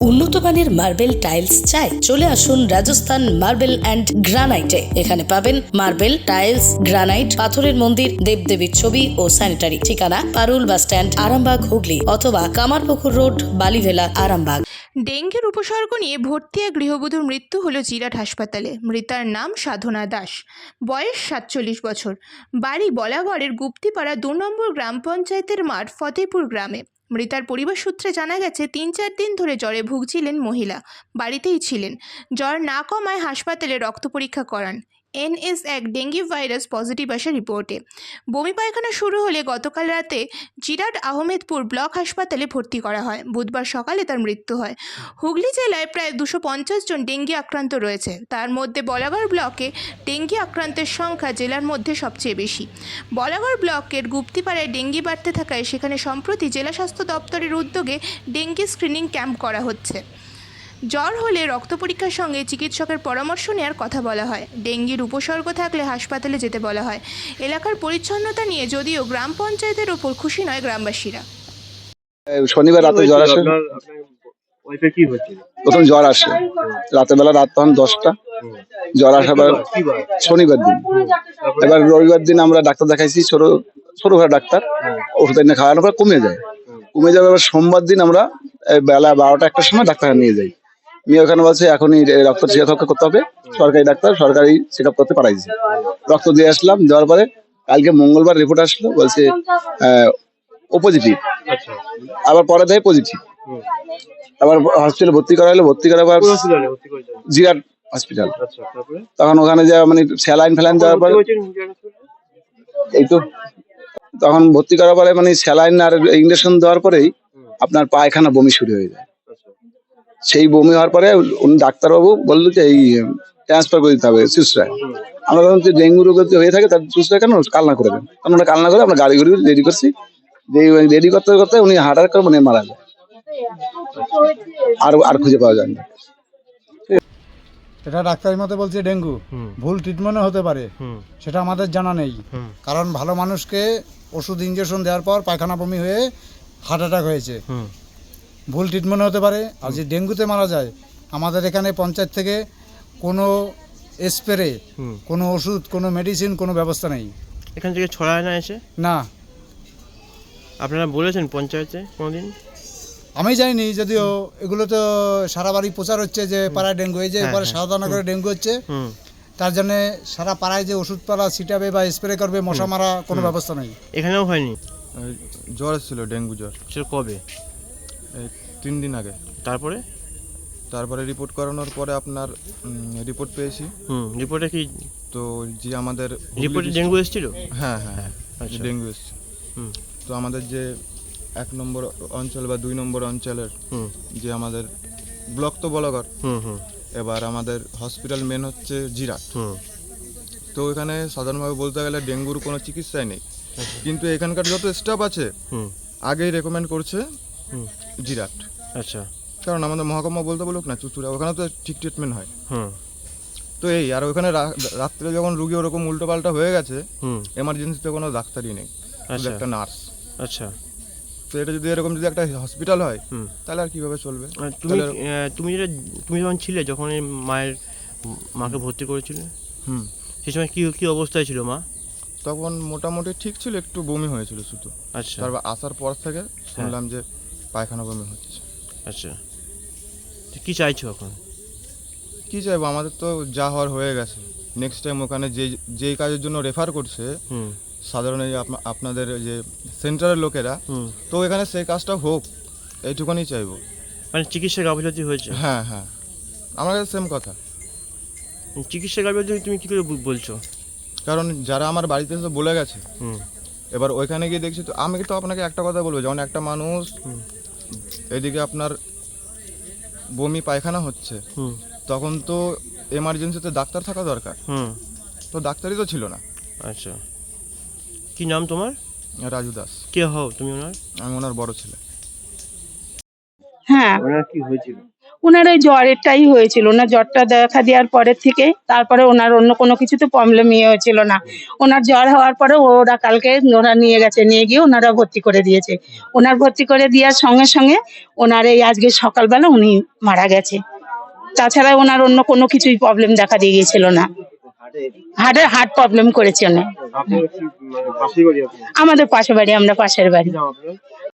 উন্নত মানের marble tiles চাই, চলে আসুন রাজস্থান মার্বেল অ্যান্ড গ্রানাইটে। এখানে পাবেন মার্বেল টাইলস, গ্রানাইট, পাথরের মন্দির, দেবদেবীর ছবি ও স্যানিটারি। ঠিকানা পারুল বাস স্ট্যান্ড, আরামবাগ, হুগলি অথবা কামারপুকুর রোড, বালিভেলা, আরামবাগ। ডেঙ্গির উপসর্গ নিয়ে ভর্তি এক গৃহবধূর মৃত্যু হলো জিরাট হাসপাতালে। মৃতার নাম সাধনা দাস। বয়স সাতচল্লিশ বছর। বাড়ি বলাগড়ের গুপ্তিপাড়া দু নম্বর গ্রাম পঞ্চায়েতের মাঠ, ফতেপুর গ্রামে। মৃতার পরিবার সূত্রে জানা গেছে, তিন চার দিন ধরে জ্বরে ভুগছিলেন মহিলা। বাড়িতেই ছিলেন। জ্বর না কমায় হাসপাতালে রক্ত পরীক্ষা করান। এনএস এক ডেঙ্গি ভাইরাস পজিটিভ আসে রিপোর্টে বমি পায়খানা শুরু হলে গতকাল রাতে জিরাট আহমেদপুর ব্লক হাসপাতালে ভর্তি করা হয়। বুধবার সকালে তার মৃত্যু হয়। হুগলি জেলায় প্রায় দুশো পঞ্চাশ জন ডেঙ্গি আক্রান্ত রয়েছে। তার মধ্যে বলাগড় ব্লকে ডেঙ্গি আক্রান্তের সংখ্যা জেলার মধ্যে সবচেয়ে বেশি। বলাগড় ব্লকের গুপ্তিপাড়ায় ডেঙ্গি বাড়তে থাকায় সেখানে সম্প্রতি জেলা স্বাস্থ্য দপ্তরের উদ্যোগে ডেঙ্গি স্ক্রিনিং ক্যাম্প করা হচ্ছে। জ্বর হলে রক্ত পরীক্ষার সঙ্গে চিকিৎসকের পরামর্শ নেওয়ার কথা বলা হয়। ডেঙ্গির উপসর্গ থাকলে হাসপাতালে যেতে বলা হয়। এলাকার পরিচ্ছন্নতা নিয়ে যদিও গ্রাম পঞ্চায়েতের ওপর খুশি নয় গ্রামবাসীরা। শনিবার রাতে জ্বর আসে। প্রথম জ্বর আসে। রাতের বেলা রাত তখন দশটা। জ্বর আসার শনিবার দিন। এবার রবিবার দিন আমরা ডাক্তার দেখাইছি ছোট ছোট ঘরে ডাক্তার। ওষুধ এনে খাওয়ানোর পর কমে যায়। কমে যাবে এবার সোমবার দিন আমরা বেলা বারোটা একটার সময় ডাক্তার নিয়ে যাই। নিয়ে ওখানে বলছে এখনই রক্ত চেক আপ করতে হবে। সরকারি ডাক্তার সরকারি চেক আপ করতে পারাইছে রক্ত দিয়ে আসলাম দেওয়ার পরে কালকে মঙ্গলবার রিপোর্ট আসলো বলছে ও পজিটিভ আচ্ছা। আবার পরে দেয় পজিটিভ আবার হসপিটালে ভর্তি করা হলো ভর্তি করার পর জিরাট হসপিটাল আচ্ছা তখন ওখানে যা মানে স্যালাইন ফ্যালাইন দেওয়ার পরে? এই তো। তখন ভর্তি করার পরে মানে স্যালাইন আর ইঞ্জেকশন দেওয়ার পরেই আপনার পায়খানা বমি শুরু হয়ে যায়। সেই বমি হওয়ার পরে উনি ডাক্তারবাবু বলল যে এই ট্রান্সফার করে দিতে হবে চুচড়ায় আমরা তখন যে ডেঙ্গু রোগ হয়ে থাকে তার চুচড়া কেন? কালনা করে দেন। তখন আমরা কালনা করে আমরা গাড়ি ঘুরি রেডি করছি। রেডি করতে করতে উনি হার্ট অ্যাটাক করে মানে মারা যায়। আর আর খুঁজে পাওয়া যায় না। এটা ডাক্তারের মতে বলছে ডেঙ্গু। ভুল ট্রিটমেন্টও হতে পারে। সেটা আমাদের জানা নেই। কারণ ভালো মানুষকে ওষুধ ইঞ্জেকশন দেওয়ার পর পায়খানা বমি হয়ে হার্ট অ্যাটাক হয়েছে। ভুল ট্রিটমেন্ট হতে পারে। আর যে ডেঙ্গুতে মারা যায় আমাদের এখানে পঞ্চায়েত থেকে কোনো স্প্রে কোনো ওষুধ কোনো মেডিসিন কোনো ব্যবস্থা নেই। এখান থেকে ছড়ায় না এসে? না। আপনারা বলেছেন পঞ্চায়েতে কোনোদিন? আমি জানিনি যদিও এগুলো তো সারা বাড়ি প্রচার হচ্ছে যে পাড়ায় ডেঙ্গু এই যে হ্যাঁ, এবারে হ্যাঁ, সাবধান করে ডেঙ্গু হচ্ছে তার জন্য সারা পাড়ায় যে ওষুধপালা ছিটাবে বা স্প্রে করবে মশা মারা কোনো ব্যবস্থা নেই। এখানেও হয়নি? জ্বর এসেছিল ডেঙ্গু জ্বর। সে কবে? তিন দিন আগে। তারপরে? তারপরে রিপোর্ট করানোর পরে আপনার রিপোর্ট পেয়েছি। হুম রিপোর্টে কি? তো যে আমাদের রিপোর্টে ডেঙ্গু এসেছিল? হ্যাঁ হ্যাঁ হ্যাঁ আচ্ছা। ডেঙ্গু এসছে। হুম। তো আমাদের যে এক নম্বর অঞ্চল বা দুই নম্বর অঞ্চলের হুম। যে আমাদের ব্লক তো বলগর। হুম হুম। এবার আমাদের হসপিটাল মেন হচ্ছে জিরাট। হুম। তো এখানে সাধারণভাবে বলতে গেলে ডেঙ্গুর কোনো চিকিৎসাই নেই। কিন্তু এখানকার যত স্টাফ আছে হুম। আগেই রেকমেন্ড করছে জিরাট। আচ্ছা। কারণ আমাদের মহকুমা বলতে বলুক না চুচুড়া ওখানে তো ঠিক ট্রিটমেন্ট হয়। হুম। তো এই আর ওখানে রাত্রে যখন রুগী ওরকম উল্টো পাল্টা হয়ে গেছে হুম। এমার্জেন্সিতে কোনো ডাক্তারই নেই আচ্ছা। একটা নার্স আচ্ছা। তো এটা যদি এরকম যদি একটা হসপিটাল হয় তাহলে আর কীভাবে চলবে? তুমি তুমি যেটা তুমি যখন ছিলে যখন এই মায়ের মাকে ভর্তি করেছিলে? হুম। সেই সময় কি কি অবস্থায় ছিল মা? তখন মোটামুটি ঠিক ছিল একটু বমি হয়েছিল শুধু। আচ্ছা। তারপর আসার পর থেকে শুনলাম যে পায়খানা বমি হচ্ছে আচ্ছা। তো কি চাইছো এখন? কি চাইব? আমাদের তো যা হওয়ার হয়ে গেছে। নেক্সট টাইম ওখানে যে যেই কাজের জন্য রেফার করছে হুম। সাধারণ এই আপনা- আপনাদের যে সেন্টারের লোকেরা হুম। তো এখানে সেই কাজটা হোক এইটুকুনি চাইব। মানে চিকিৎসা গাফিলতি হয়েছে? হ্যাঁ হ্যাঁ। আমার কাছে সেম কথা। চিকিৎসা গাফিলতি তুমি কি করে বু- বলছো? কারণ যারা আমার বাড়িতে এসে বলে গেছে হুম। এবার ওইখানে গিয়ে দেখছি তো আমি তো আপনাকে একটা কথা বলব যেমন একটা মানুষ এদিকে আপনার বমি পায়খানা হচ্ছে তখন তো এমার্জেন্সিতে ডাক্তার থাকা দরকার। হুম। তো ডাক্তারই তো ছিল না। আচ্ছা। কি নাম তোমার? রাজু দাস। কে হও তুমি ওনার? আমি ওনার বড় ছেলে। হ্যাঁ। ওনার কি হয়েছিল? ওনার ওই জ্বরেরটাই হয়েছিল। ওনার জ্বরটা দেখা দেওয়ার পরের থেকে তারপরে ওনার অন্য কোনো কিছুতে প্রবলেম ইয়ে হয়েছিল না। ওনার জ্বর হওয়ার পরে ওরা কালকে ওরা নিয়ে গেছে নিয়ে গিয়ে ওনারা ভর্তি করে দিয়েছে। ওনার ভর্তি করে দেওয়ার সঙ্গে সঙ্গে ওনার এই আজকে সকালবেলা উনি মারা গেছে। তাছাড়া ওনার অন্য কোনো কিছুই প্রবলেম দেখা দিয়ে গিয়েছিল না। হার্টের হার্ট প্রবলেম করেছে উনি। কি মানে আমাদের পাশে বাড়ি আমরা পাশের বাড়ি।